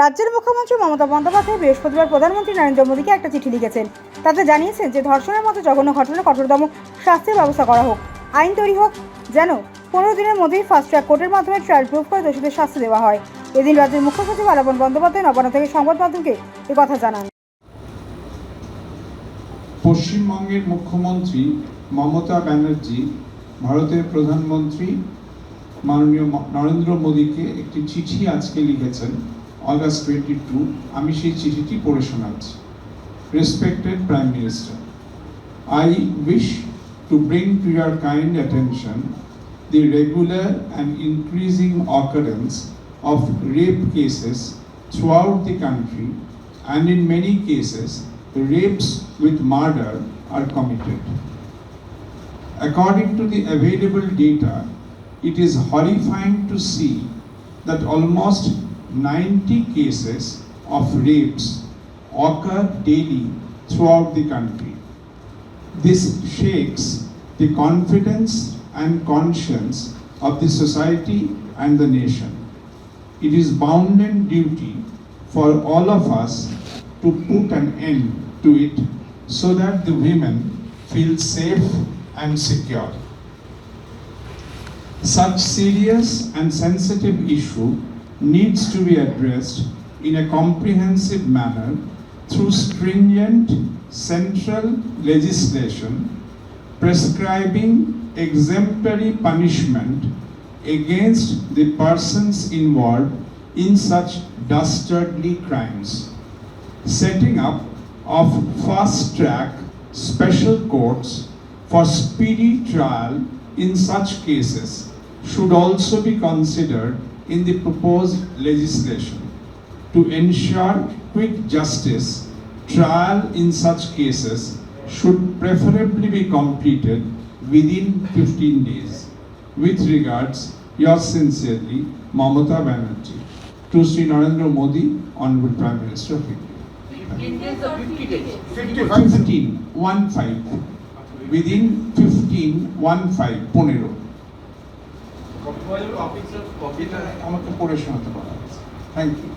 রাজ্যের মুখ্যমন্ত্রী মমতা বন্দ্যোপাধ্যায় বৃহস্পতিবার প্রধানমন্ত্রী নরেন্দ্র মোদীকে একটা চিঠি লিখেছেন। তাতে জানিয়েছেন যে ধর্ষণের মতো জঘন্য ঘটনা কঠোরতম শাস্তির ব্যবস্থা করা হোক, আইন তৈরি হোক, যেন পনেরো দিনের মধ্যেই ফাস্ট ট্র্যাক কোর্টের মাধ্যমে ট্রায়াল প্রুফ করে দোষীদের শাস্তি দেওয়া হয়। এদিন রাজ্যের মুখ্য সচিব আলাপন বন্দ্যোপাধ্যায় নবান্ন থেকে সংবাদ মাধ্যমকে কথা জানান। পশ্চিমবঙ্গের মুখ্যমন্ত্রী মমতা ব্যানার্জি ভারতের প্রধানমন্ত্রী মাননীয় নরেন্দ্র মোদীকে একটি চিঠি আজকে লিখেছেন। অগাস্ট টোয়েন্টি টু আমি সেই চিঠিটি পড়ে শোনাচ্ছি respected prime minister I wish to bring to your kind attention the regular and increasing occurrence of rape cases throughout the country, and in many cases, rapes with murder are committed. According to the available data, it is horrifying to see that almost 90 cases of rapes occur daily throughout the country. This shakes the confidence and conscience of the society and the nation. It is bounden duty for all of us to put an end to it so that the women feel safe and secure. Such serious and sensitive issue needs to be addressed in a comprehensive manner through stringent central legislation prescribing exemplary punishment against the persons involved in such dastardly crimes. Setting up of fast track special courts for speedy trial in such cases should also be considered in the proposed legislation to ensure quick justice trial in such cases should preferably be completed within 15 days. With regards, yours sincerely, Mamata Banerjee. To Sri Narendra Modi, Honorable Prime Minister of India. 15 days or 50 days? 15, 15, 1 5. Within 15, 1 5, Ponero. আমাকে পড়ে শোনাতে বলা thank you